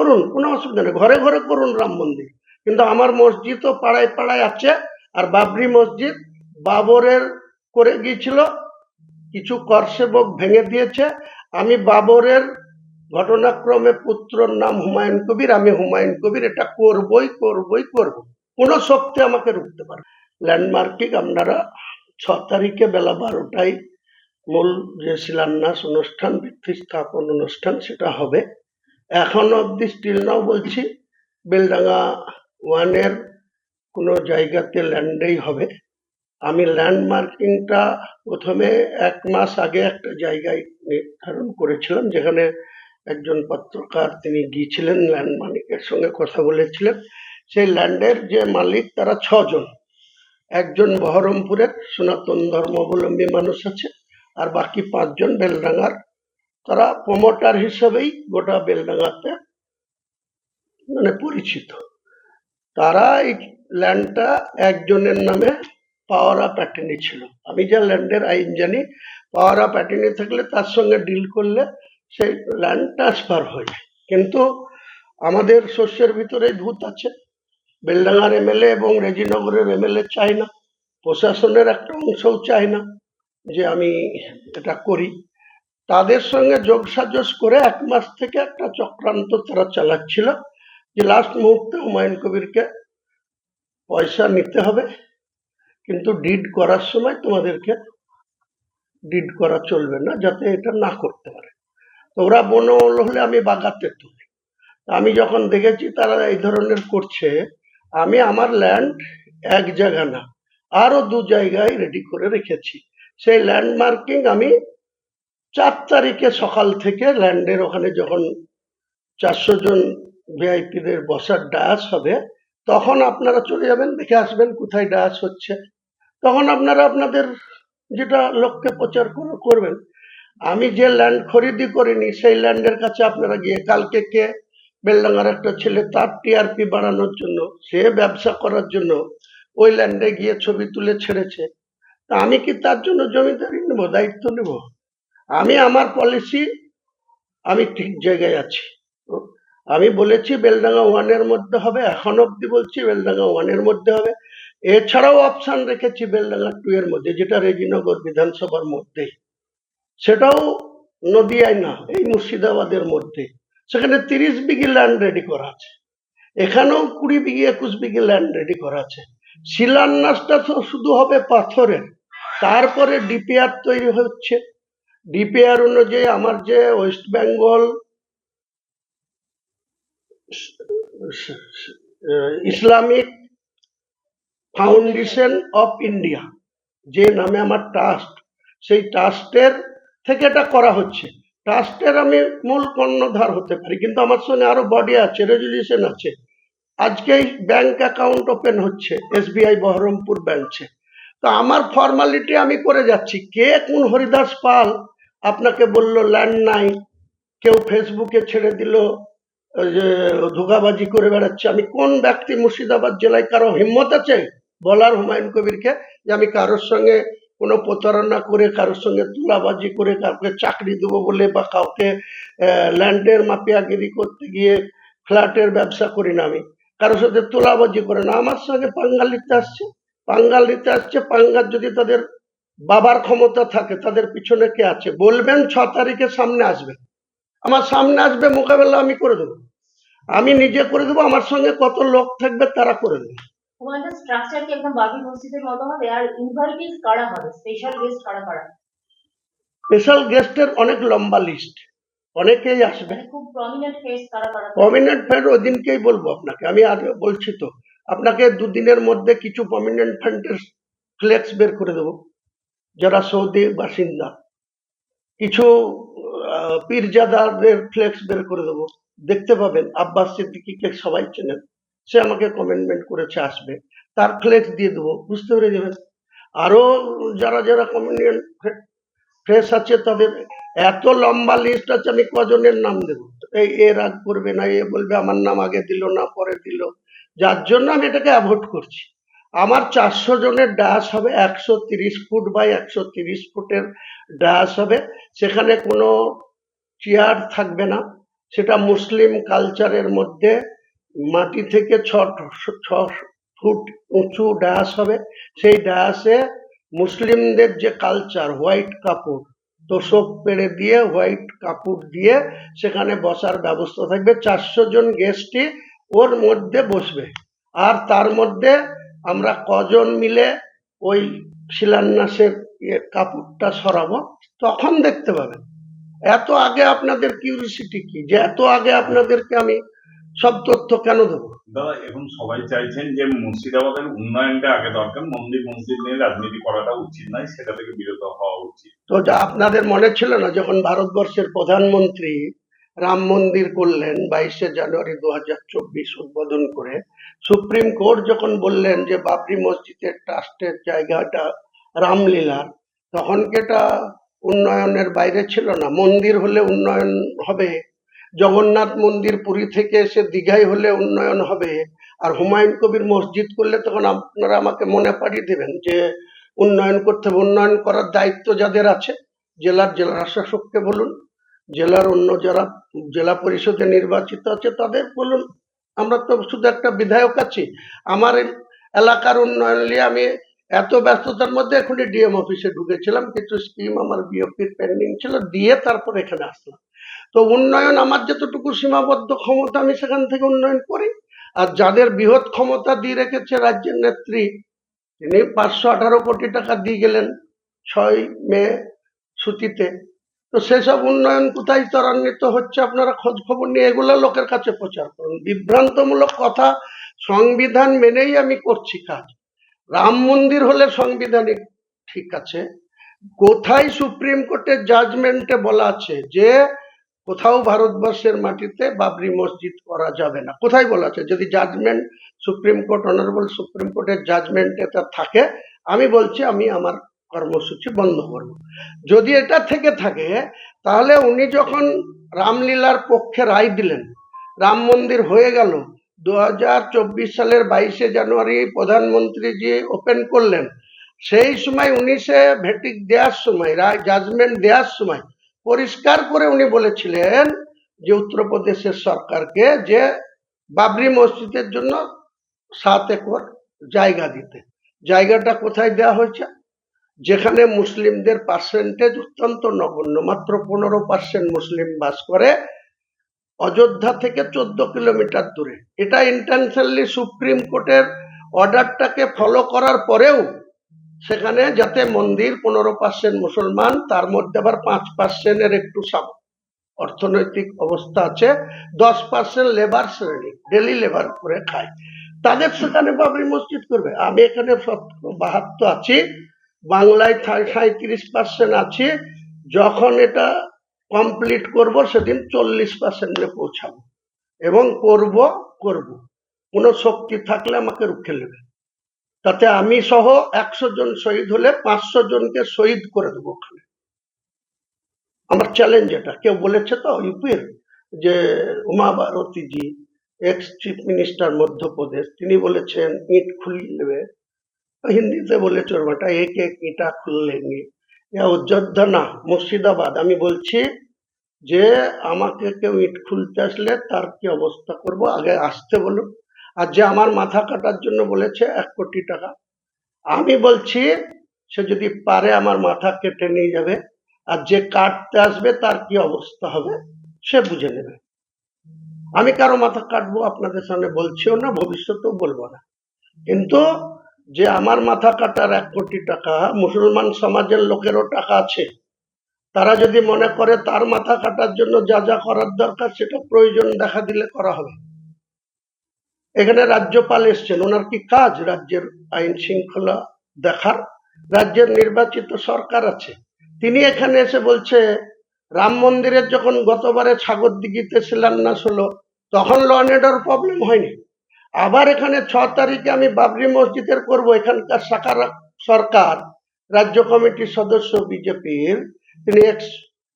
করুন, কোনো অসুবিধা নেই। ঘরে ঘরে করুন রাম মন্দির। কিন্তু আমার মসজিদও পাড়ায় পাড়ায় আছে, আর বাবরি মসজিদ বাবরের করে গিয়েছিল, কিছু কর সেবক ভেঙে দিয়েছে। আমি বাবরের ঘটনাক্রমে পুত্রর নাম হুমায়ুন কবির, আমি হুমায়ুন কবির, এটা করবই করবই করব কোনো শক্তি আমাকে রুখতে পারে ল্যান্ডমার্কিং আপনারা ছ তারিখে বেলা বারোটায় মূল যে শিলান্যাস অনুষ্ঠান ভিত্তি স্থাপন অনুষ্ঠান, সেটা হবে। এখন অবধি স্টিল নাও বলছি, বেলডাঙ্গা ওয়ানের কোনো জায়গাতে ল্যান্ডেই হবে। আমি ল্যান্ড মার্কিংটা প্রথমে এক মাস আগে একটা জায়গায় নির্ধারণ করেছিলাম, যেখানে একজন পত্রকার তিনি গিয়েছিলেন ল্যান্ড মালিকের সঙ্গে কথা বলেছিলেন। সেই ল্যান্ডের যে মালিক, তারা ছজন। একজন বহরমপুরের, সনাতন ধর্মাবলম্বী মানুষ আছে, আর বাকি পাঁচজন বেলডাঙ্গার। তারা প্রমোটার হিসেবেই গোটা বেলডাঙ্গাতে মানে পরিচিত। তারা এই ল্যান্ডটা একজনের নামে পাওয়ার অফ অ্যাটর্নি ছিল। আমি যা ল্যান্ডের আইন জানি পাওয়ার অফ অ্যাটর্নি থাকলে তার সঙ্গে ডিল করলে সেই ল্যান্ড ট্রান্সফার হয়ে কিন্তু আমাদের শস্যের ভিতরে ভূত আছে। বেলডাঙ্গার এমএলএ এবং রেজিনগরের এমএলএ চায় না। প্রশাসনের একটা অংশও চায় না যে আমি এটা করি। তাদের সঙ্গে যোগসাজস করে এক মাস থেকে একটা চক্রান্ত তারা চালাচ্ছিল যে লাস্ট মুহূর্তে হুমায়ুন কবিরকে পয়সা নিতে হবে, কিন্তু ডিড করার সময় তোমাদেরকে ডিড করা চলবে না যাতে এটা না করতে পারে। তো ওরা বনল হলে আমি বাগাতে তুলি। আমি যখন দেখেছি তারা এই ধরনের করছে, আমি আমার ল্যান্ড এক জায়গা না, আরও দু জায়গায় রেডি করে রেখেছি। সেই ল্যান্ডমার্কিং আমি চার তারিখে সকাল থেকে ল্যান্ডের ওখানে যখন চারশো জন ভিআইপিদের বসার ডায়াস হবে, তখন আপনারা চলে যাবেন, দেখে আসবেন কোথায় ডায়াস হচ্ছে। তখন আপনারা আপনাদের যেটা লক্ষ্যে প্রচার কর- করবেন। আমি যে ল্যান্ড খরিদি করিনি, সেই ল্যান্ডের কাছে আপনারা গিয়ে, কালকে কে বেলডাঙ্গার একটা ছেলে তার টিআরপি বাড়ানোর জন্য, সে ব্যবসা করার জন্য ওই ল্যান্ডে গিয়ে ছবি তুলে ছেড়েছে। তা আমি কি তার জন্য জমিদারি নেব, দায়িত্ব নেব? আমি আমার পলিসি আমি ঠিক জায়গায় আছি। আমি বলেছি বেলডাঙ্গা ওয়ানের মধ্যে হবে, এখন অব্দি বলছি বেলডাঙ্গা ওয়ানের মধ্যে হবে। এছাড়াও অপশান রেখেছি বেলডাঙ্গা টু এর মধ্যে, যেটা রেজিনগর বিধানসভার মধ্যেই সেটাও নদিয়ায় না, এই মুর্শিদাবাদের মধ্যে। সেখানে তিরিশ বিঘি ল্যান্ড রেডি করা আছে। এখানেও কুড়ি বিঘি, একুশ বিঘি ল্যান্ড রেডি করা আছে। শিলান্যাসটা তো শুধু হবে পাথরের, তারপরে ডিপিআর তৈরি হচ্ছে। ডিপিআর অনুযায়ী আমার যে West Bengal Islamic Foundation of India যে নামে আমার ট্রাস্ট সেই ট্রাস্টের থেকে এটা করা হচ্ছে। ট্রাস্টের আমি মূল কর্ণধার হতে পারি, কিন্তু আমার সঙ্গে আরও বডি আছে রেজুলিউশন আছে। আজকেই ব্যাংক অ্যাকাউন্ট ওপেন হচ্ছে এসবিআই বহরমপুর ব্রাঞ্চে তো আমার ফর্মালিটি আমি করে যাচ্ছি। কে কোন হরিদাস পাল আপনাকে বলল ল্যান্ড নাই, কেউ ফেসবুকে ছেড়ে দিল যে ধোকাবাজি করে বেড়াচ্ছে। আমি কোন ব্যক্তি মুর্শিদাবাদ জেলায় কারও হিম্মত আছে, বলার হুমায়ুন কবিরকে, যে আমি কারোর সঙ্গে কোনো প্রতারণা করে, কারোর সঙ্গে তুলাবাজি করে, কাউকে চাকরি দেবো বলে বা কাউকে ল্যান্ডের মাপিয়াগিরি করতে গিয়ে ফ্ল্যাটের ব্যবসা করি না আমি। কারোর সাথে তোলাবাজি করে না, আমার সঙ্গে পাঙ্গাল নিতে আসছে। পাঙ্গাল নিতে আসছে পাঙ্গাল যদি তাদের বাবার ক্ষমতা থাকে তাদের পিছনে কে আছে? বলবেন ছ তারিখে সামনে আসবে। আমার সামনে আসবে মোকাবেলা আমি করে দেবো। আমি নিজে করে দেবো আমার সঙ্গে কত লোক থাকবে তারা করে দেবে। তোমাদের স্ট্রাকচার কি একদম বাবরি মসজিদের মতো হবে? আর ইনভাইটিস কারা হবে? স্পেশাল গেস্ট কারা কারা? স্পেশাল গেস্টের অনেক লম্বা লিস্ট অনেকেই আসবে। মানে খুব প্রমিনেন্ট ফেস কারা কারা? প্রমিনেন্ট ফ্যান্ড ওই দিনকেই বলব আপনাকে। আমি আগে বলছি তো আপনাকে দুদিনের মধ্যে কিছু প্রমিনেন্ট ফ্যান্ডের ফ্লেক্স বের করে দেবো। যারা সৌদি বাসিন্দা। কিছু আহ, পীরজাদাদের ফ্লেক্স বের করে দেবো। দেখতে পাবেন আব্বাস সিদ্দিকিকে সবাই চেনেন। সে আমাকে কমেন্টমেন্ট করেছে আসবে। তার ফ্লেক্স দিয়ে দেবো। বুঝতে পেরে যাবেন আরও যারা যারা কমিউনিয়ন ফ্রেশ আছে তাদের এত লম্বা লিস্ট আছে আমি কজনের নাম দেবো? এই এ রাগ করবে না এ বলবে আমার নাম আগে দিল না পরে দিল। যার জন্য আমি এটাকে অ্যাভয়েড করছি। আমার চারশো জনের ডায়াস হবে একশো তিরিশ ফুট বাই একশো তিরিশ ফুটের ডায়াস হবে। সেখানে কোনো চেয়ার থাকবে না। সেটা মুসলিম কালচারের মধ্যে মাটি থেকে ছ ছ ফুট উঁচু ডায়াস হবে। সেই ডায়াসে মুসলিমদের যে কালচার হোয়াইট কাপড়, তোষক পেড়ে দিয়ে হোয়াইট কাপড় দিয়ে সেখানে বসার ব্যবস্থা থাকবে। চারশো জন গেস্টই ওর মধ্যে বসবে। আর তার মধ্যে আমরা কজন মিলে ওই শিলান্যাসের কাপড়টা সরাবো তখন দেখতে পাবেন। এত আগে আপনাদের কিউরিসিটি কি? যে এত আগে আপনাদেরকে আমি সব তথ্য কেন দেবো? দাদা এখন সবাই চাইছেন যে মুর্শিদাবাদের উন্নয়নটা আগে দরকার মন্দির মসজিদ নিয়ে রাজনীতি করাটা উচিত নয় সেটা থেকে বিরত হওয়া উচিত। তো যা আপনাদের মনে ছিল না যখন ভারতবর্ষের প্রধানমন্ত্রী রাম মন্দির করলেন বাইশে জানুয়ারি দু হাজার চব্বিশ উদ্বোধন করে। সুপ্রিম কোর্ট যখন বললেন যে বাবরি মসজিদের ট্রাস্টের জায়গাটা রামলীলার, তখন এটা উন্নয়নের বাইরে ছিল না? মন্দির হলে উন্নয়ন হবে, জগন্নাথ মন্দির পুরী থেকে এসে দীঘায় হলে উন্নয়ন হবে, আর হুমায়ুন কবির মসজিদ করলে তখন আপনারা আমাকে মনে পাঠিয়ে দেবেন যে উন্নয়ন করতে উন্নয়ন করার দায়িত্ব যাদের আছে, জেলার জেলা শাসককে বলুন জেলার অন্য যারা জেলা পরিষদে নির্বাচিত আছে, তাদের বলুন, আমরা তো শুধু একটা বিধায়ক আছি। আমার এলাকার উন্নয়ন নিয়ে আমি এত ব্যস্ততার মধ্যে এখনই ডিএম অফিসে ঢুকেছিলাম, কিছু স্কিম আমার বিওপির পেন্ডিং ছিল, দিয়ে তারপর এখানে আসলাম। তো উন্নয়ন আমার যতটুকু সীমাবদ্ধ ক্ষমতা, আমি সেখান থেকে উন্নয়ন করি। আর যাদের বৃহৎ ক্ষমতা দিয়ে রেখেছে রাজ্যের নেত্রী, তিনি পাঁচশো আঠারো কোটি টাকা দিয়ে গেলেন ছয় মে ছুটিতে তো সেসব উন্নয়ন কোথায় ত্বরান্বিত হচ্ছে আপনারা খোঁজ খবর নিয়ে এগুলো লোকের কাছে প্রচার করুন। বিভ্রান্তমূলক কথা সংবিধান মেনেই আমি করছি কাজ। রাম মন্দির হলে সাংবিধানিক ঠিক আছে। কোথায় সুপ্রিম কোর্টের জাজমেন্টে বলা আছে যে কোথাও ভারতবর্ষের মাটিতে বাবরি মসজিদ করা যাবে না। কোথায় বলা আছে? যদি judgment Supreme Court, honourable Supreme কোর্টের জাজমেন্টে তা থাকে, আমি বলছি, আমি আমার কর্মসূচি বন্ধ করব। যদি এটা থেকে থাকে, তাহলে উনি যখন রামলীলার পক্ষে রায় দিলেন, রাম মন্দির হয়ে গেল দু হাজার চব্বিশ সালের বাইশে জানুয়ারি প্রধানমন্ত্রী যে ওপেন করলেন, সেই সময় উনিশে ভেটিক দেওয়ার সময় রায় জাজমেন্ট দেওয়ার সময় পরিষ্কার করে উনি বলেছিলেন যে উত্তরপ্রদেশের সরকারকে যে বাবরি মসজিদের জন্য সাত একর জায়গা দিতে। জায়গাটা কোথায় দেওয়া হয়েছে? যেখানে মুসলিমদের পার্সেন্টেজ অত্যন্ত নগণ্য, মাত্র পনেরো পার্সেন্ট মুসলিম বাস করে অযোধ্যা থেকে চোদ্দ কিলোমিটার দূরে। এটা ইন্টেনশনালি সুপ্রিম কোর্টের অর্ডারটাকে ফলো করার পরেও সেখানে যাতে মন্দির পনেরো পার্সেন্ট মুসলমান, তার মধ্যে আবার পাঁচ পার্সেন্টের একটু অর্থনৈতিক অবস্থা আছে, দশ পার্সেন্ট লেবার শ্রেণি ডেলি লেবার করে খায়। তাদের সেখানে বাবরি মসজিদ করবে। আমি এখানে বাহাত্তর আছি। বাংলায় সাঁত্রিশ পার্সেন্ট আছি। যখন এটা কমপ্লিট করব, সেদিন চল্লিশ পার্সেন্টে পৌঁছাবো। এবং করব করব। কোনো শক্তি থাকলে আমাকে রুখে নেবে। তাতে আমি সহ একশো জন শহীদ হলে পাঁচশো জনকে শহীদ করে দেবো ওখানে। আমার চ্যালেঞ্জ এটা। কেউ বলেছে তো ইউপির যে Uma ভারতীজি ex chief minister Madhya Pradesh, তিনি বলেছেন, ইট খুল নেবে। হিন্দিতে বলে এক ইটা খুল লেঙ্গে ইয়া অযোধ্যা না মুর্শিদাবাদ। আমি বলছি যে, আমাকে কেউ ইট খুলতে আসলে তার কি অবস্থা করব? আগে আসতে বলুন। আর যে আমার মাথা কাটার জন্য বলেছে, এক কোটি টাকা। আমি বলছি, সে যদি পারে আমার মাথা কেটে নিয়ে যাবে, আর যে কাটতে আসবে তার কি অবস্থা হবে, সে বুঝে নেবে। আমি কারও মাথা কাটবো আপনাদের সামনে বলছিও না, ভবিষ্যতেও বলব না। কিন্তু যে আমার মাথা কাটার এক কোটি টাকা, মুসলমান সমাজের লোকেরও টাকা আছে। তারা যদি মনে করে তার মাথা কাটার জন্য যা যা করার দরকার সেটা প্রয়োজন দেখা দিলে করা হবে। এখানে রাজ্যপাল এসছেন, ওনার কি কাজ? রাজ্যের আইন শৃঙ্খলা দেখার। রাজ্যের নির্বাচিত সরকার আছে। তিনি এখানে এসে বলছে, রাম মন্দিরের যখন গতবারে সাগর দিঘিতে শিলান্যাস হলো, তখন ল অ্যান্ড প্রবলেম হয়নি। আবার এখানে ছ তারিখে আমি বাবরি মসজিদের করব, এখানকার সাকার সরকার, রাজ্য কমিটির সদস্য বিজেপির, তিনি এক্স